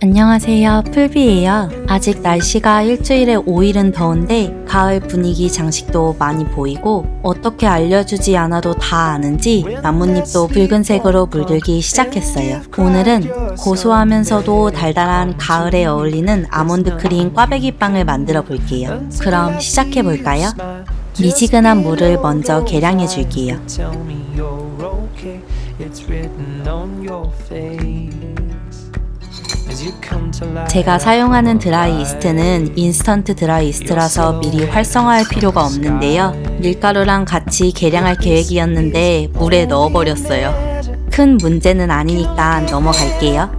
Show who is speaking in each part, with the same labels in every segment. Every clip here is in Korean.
Speaker 1: 안녕하세요. 풀비예요. 아직 날씨가 일주일에 5일은 더운데 가을 분위기 장식도 많이 보이고 어떻게 알려주지 않아도 다 아는지 나뭇잎도 붉은색으로 물들기 시작했어요. 오늘은 고소하면서도 달달한 가을에 어울리는 아몬드 크림 꽈배기 빵을 만들어 볼게요. 그럼 시작해 볼까요? 미지근한 물을 먼저 계량해 줄게요. 제가 사용하는 드라이 이스트는 인스턴트 드라이 이스트라서 미리 활성화할 필요가 없는데요. 밀가루랑 같이 계량할 계획이었는데 물에 넣어버렸어요. 큰 문제는 아니니까 넘어갈게요.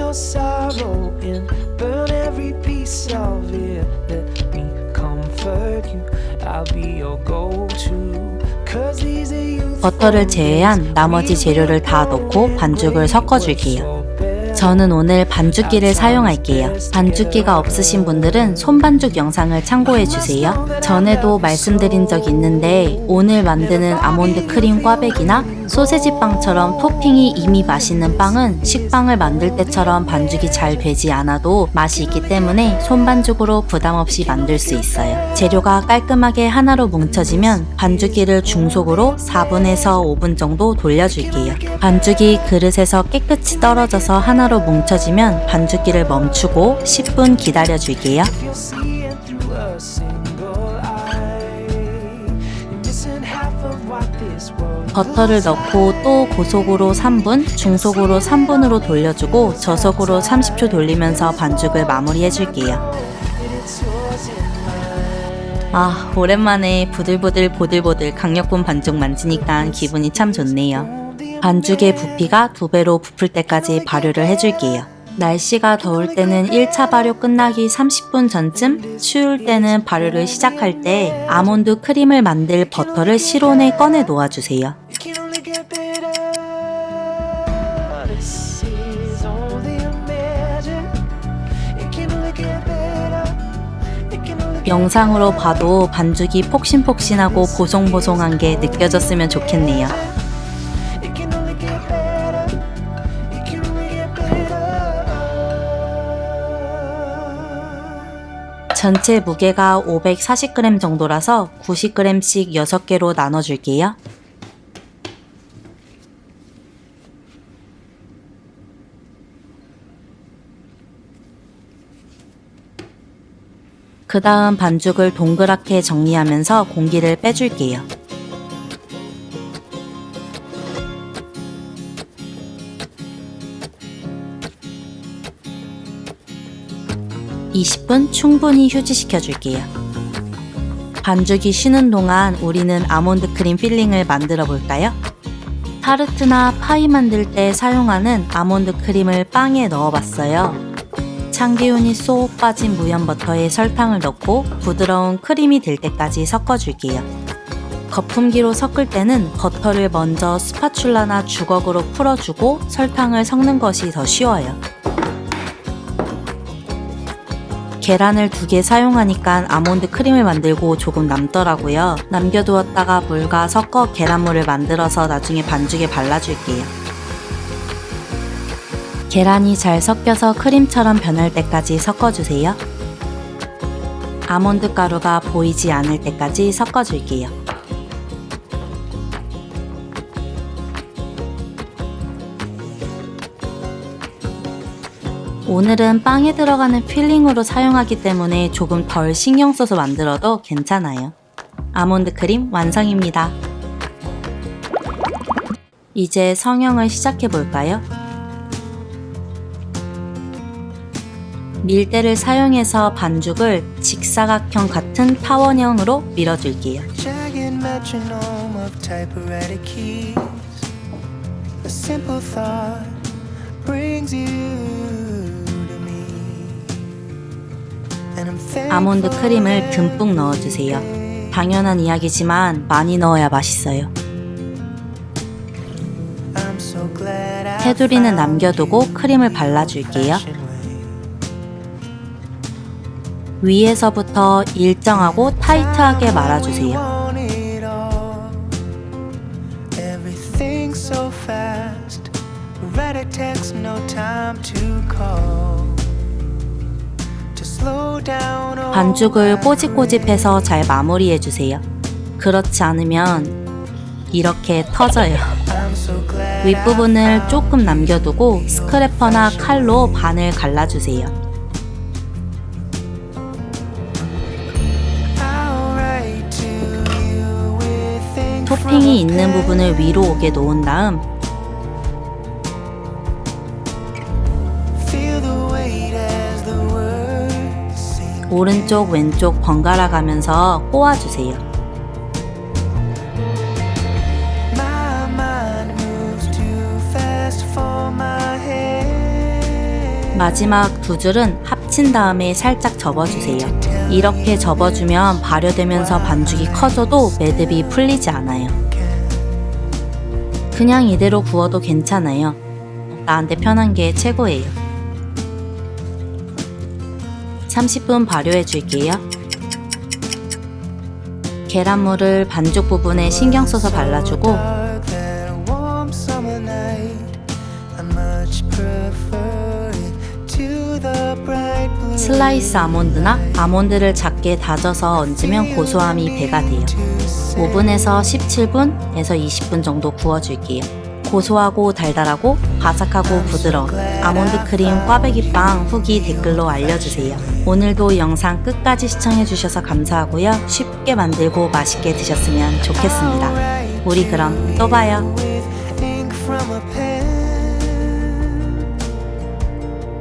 Speaker 2: Your sorrow in, burn every piece of it. Let me comfort you. I'll be your go-to. Cause these are you.
Speaker 1: 버터를 제외한 나머지 재료를 다 넣고 반죽을 섞어줄게요. 저는 오늘 반죽기를 사용할게요. 반죽기가 없으신 분들은 손반죽 영상을 참고해 주세요. 전에도 말씀드린 적 있는데 오늘 만드는 아몬드 크림 꽈배기나 소세지 빵처럼 토핑이 이미 맛있는 빵은 식빵을 만들 때처럼 반죽이 잘 되지 않아도 맛이 있기 때문에 손반죽으로 부담 없이 만들 수 있어요. 재료가 깔끔하게 하나로 뭉쳐지면 반죽기를 중속으로 4분에서 5분 정도 돌려줄게요. 반죽이 그릇에서 깨끗이 떨어져서 하나로 뭉쳐지면 반죽기를 멈추고 10분 기다려줄게요. 버터를 넣고 또 고속으로 3분, 중속으로 3분으로 돌려주고 저속으로 30초 돌리면서 반죽을 마무리해줄게요. 아, 오랜만에 부들부들 보들보들 강력분 반죽 만지니까 기분이 참 좋네요. 반죽의 부피가 두 배로 부풀 때까지 발효를 해줄게요. 날씨가 더울 때는 1차 발효 끝나기 30분 전쯤, 추울 때는 발효를 시작할 때 아몬드 크림을 만들 버터를 실온에 꺼내 놓아주세요. 영상으로 봐도 반죽이 폭신폭신하고 보송보송한 게 느껴졌으면 좋겠네요. 전체 무게가 540g 정도라서 90g씩 6개로 나눠줄게요. 그 다음 반죽을 동그랗게 정리하면서 공기를 빼줄게요. (20분) 충분히 휴지시켜 줄게요. 반죽이 쉬는 동안 우리는 아몬드 크림 필링을 만들어 볼까요? 타르트나 파이 만들 때 사용하는 아몬드 크림을 빵에 넣어 봤어요. 참기운이 쏙 빠진 무염 버터에 설탕을 넣고 부드러운 크림이 될 때까지 섞어 줄게요. 거품기로 섞을 때는 버터를 먼저 스파츌라나 주걱으로 풀어주고 설탕을 섞는 것이 더 쉬워요. 계란을 두 개 사용하니까 아몬드 크림을 만들고 조금 남더라고요. 남겨두었다가 물과 섞어 계란물을 만들어서 나중에 반죽에 발라줄게요. 계란이 잘 섞여서 크림처럼 변할 때까지 섞어주세요. 아몬드 가루가 보이지 않을 때까지 섞어줄게요. 오늘은 빵에 들어가는 필링으로 사용하기 때문에 조금 덜 신경 써서 만들어도 괜찮아요. 아몬드 크림 완성입니다. 이제 성형을 시작해 볼까요? 밀대를 사용해서 반죽을 직사각형 같은 타원형으로 밀어줄게요. 아몬드 크림을 듬뿍 넣어주세요. 당연한 이야기지만 많이 넣어야 맛있어요. 테두리는 남겨두고 크림을 발라줄게요. 위에서부터 일정하고 타이트하게 말아주세요. 반죽을 꼬집꼬집해서 잘 마무리해주세요. 그렇지 않으면 이렇게 터져요. 윗부분을 조금 남겨두고 스크래퍼나 칼로 반을 갈라주세요. 토핑이 있는. 부분을 위로 오게 놓은 다음 오른쪽 왼쪽 번갈아 가면서 꼬아주세요. 마지막 두 줄은 합친 다음에 살짝 접어주세요. 이렇게 접어주면 발효되면서 반죽이 커져도 매듭이 풀리지 않아요. 그냥 이대로 구워도 괜찮아요. 나한테 편한 게 최고예요. 30분 발효해 줄게요. 계란물을 반죽 부분에 신경 써서 발라주고. 슬라이스 아몬드나 아몬드를 작게 다져서 얹으면 고소함이 배가 돼요. 오븐에서 17분에서 20분 정도 구워줄게요. 고소하고 달달하고 바삭하고 부드러운 아몬드 크림 꽈배기 빵 후기 댓글로 알려주세요. 오늘도 영상 끝까지 시청해주셔서 감사하고요. 쉽게 만들고 맛있게 드셨으면 좋겠습니다. 우리 그럼 또 봐요.